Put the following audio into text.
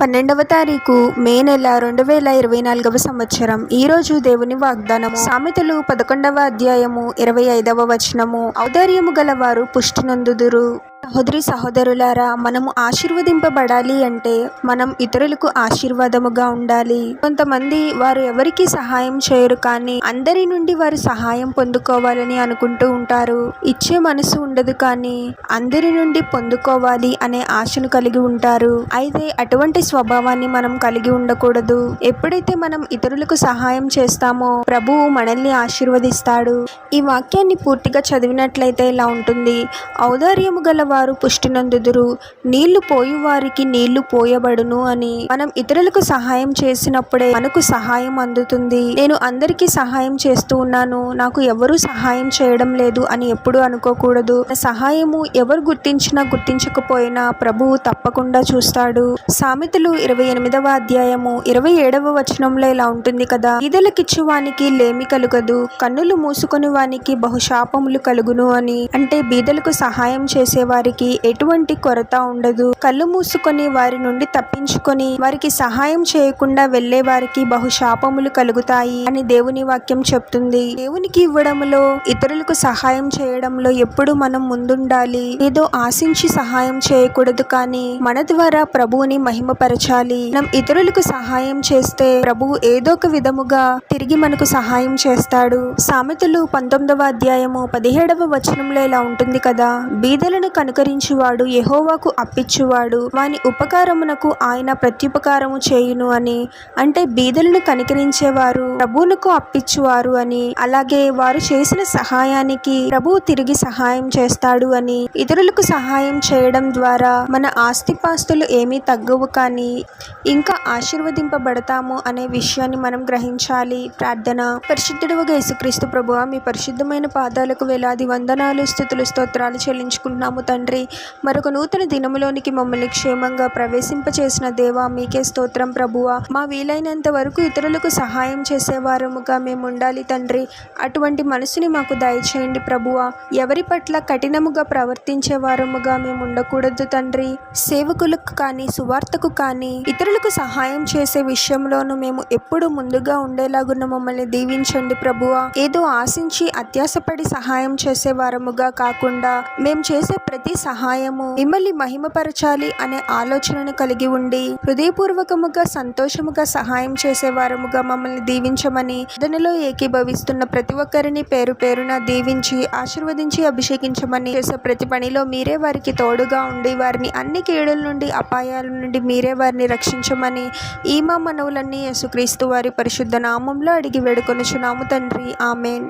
పన్నెండవ తారీఖు మే నెల రెండు వేల ఇరవై నాలుగవ సంవత్సరం. ఈ రోజు దేవుని వాగ్దానము. సామెతలు పదకొండవ అధ్యాయము ఇరవై ఐదవ వచనము. ఔదార్యము గలవారు పుష్టి నొందుదురు. సహోదరి సహోదరులారా మనము ఆశీర్వదింపబడాలి అంటే మనం ఇతరులకు ఆశీర్వాదముగా ఉండాలి. కొంతమంది వారు ఎవరికి సహాయం చేయరు కానీ అందరి నుండి వారు సహాయం పొందుకోవాలని అనుకుంటూ ఉంటారు. ఇచ్చే మనసు ఉండదు కానీ అందరి నుండి పొందుకోవాలి అనే ఆశను కలిగి ఉంటారు. అయితే అటువంటి స్వభావాన్ని మనం కలిగి ఉండకూడదు. ఎప్పుడైతే మనం ఇతరులకు సహాయం చేస్తామో ప్రభువు మనల్ని ఆశీర్వదిస్తాడు. ఈ వాక్యాన్ని పూర్తిగా చదివినట్లయితే ఇలా ఉంటుంది? ఔదార్యము గల వారు పుష్టినందుదురు. నీళ్ళు పోయి వారికి నీళ్ళు పోయబడును అని మనం ఇతరులకు సహాయం చేసినప్పుడే మనకు సహాయం అందుతుంది. నేను అందరికీ సహాయం చేస్తూ ఉన్నాను. నాకు ఎవరు సహాయం చేయడం లేదు అని ఎప్పుడు అనుకోకూడదు. సహాయము ఎవరు గుర్తించినా గుర్తించకపోయినా ప్రభువు తప్పకుండా చూస్తాడు. సామెతలు ఇరవై ఎనిమిదవ అధ్యాయము ఇరవై ఏడవ వచనంలో ఇలా ఉంటుంది కదా. ఈదలకిచ్చు వానికి లేమి కలుగదు. కన్నులు మూసుకొని వానికి బహుశాపములు కలుగును అని. అంటే బీదలకు సహాయం చేసేవారు వారికి ఎటువంటి కొరత ఉండదు. కళ్ళు మూసుకొని వారి నుండి తప్పించుకొని వారికి సహాయం చేయకుండా వెళ్ళే వారికి బహుశాపములు కలుగుతాయి అని దేవుని వాక్యం చెప్తుంది. దేవునికి ఇవ్వడంలో ఇతరులకు సహాయం చేయడంలో ఎప్పుడు మనం ముందుండాలి. ఏదో ఆశించి సహాయం చేయకూడదు కానీ మన ద్వారా ప్రభువుని మహిమపరచాలి. మనం ఇతరులకు సహాయం చేస్తే ప్రభువు ఏదో ఒక విధముగా తిరిగి మనకు సహాయం చేస్తాడు. సామెతలు పంతొమ్మిదవ అధ్యాయము పదిహేడవ వచనంలో ఇలా ఉంటుంది కదా. బీదలను అనుకరించువాడు యహోవాకు అప్పిచ్చువాడు. వాని ఉపకారమునకు ఆయన ప్రత్యుపకారము చేయును అని అంటే బీదలను కనికరించేవారు ప్రభువునకు అప్పిచ్చువారు అని అలాగే వారు చేసిన సహాయానికి ప్రభువు తిరిగి సహాయం చేస్తాడు అని ఇతరులకు సహాయం చేయడం ద్వారా మన ఆస్తిపాస్తులు ఏమీ తగ్గవు కానీ ఇంకా ఆశీర్వదింపబడతాము అనే విషయాన్ని మనం గ్రహించాలి. ప్రార్థన. పరిశుద్ధుడుగా యేసుక్రీస్తు ప్రభువ మీ పరిశుద్ధమైన పాదాలకు వేలాది వందనాలు స్థుతులు స్తోత్రాలు చెల్లించుకుంటున్నాము తండ్రి. తండ్రి. మరొక నూతన దినములోనికి మమ్మల్ని క్షేమంగా ప్రవేశింపచేసిన దేవా మీకే స్తోత్రం ప్రభువ. మా వీలైనంత వరకు ఇతరులకు సహాయం చేసేవారముగా మేము ఉండాలి తండ్రి. అటువంటి మనసుని మాకు దయచేయండి ప్రభువ. ఎవరి పట్ల కఠినముగా ప్రవర్తించే వారముగా మేము ఉండకూడదు తండ్రి. సేవకులకు కానీ సువార్తకు కానీ ఇతరులకు సహాయం చేసే విషయంలోనూ మేము ఎప్పుడు ముందుగా ఉండేలాగున్న మమ్మల్ని దీవించండి ప్రభువ. ఏదో ఆశించి అత్యాసపడి సహాయం చేసే వారముగా కాకుండా మేము చేసే ప్రతి సహాయము మిమ్మల్ని మహిమపరచాలి అనే ఆలోచనను కలిగి ఉండి హృదయపూర్వకముగా సంతోషముగా సహాయం చేసేవారముగా మమ్మల్ని దీవించమని దానిలో ఏకీభవిస్తున్న ప్రతి ఒక్కరిని పేరు పేరున దీవించి ఆశీర్వదించి అభిషేకించమని చేసే ప్రతి పనిలో మీరే వారికి తోడుగా ఉండి వారిని అన్ని కీడుల నుండి అపాయాల నుండి మీరే వారిని రక్షించమని ఈ మా మనవులన్నీ యేసుక్రీస్తు వారి పరిశుద్ధ నామంలో అడిగి వేడుకొనుచున్నాము తండ్రి. ఆమెన్.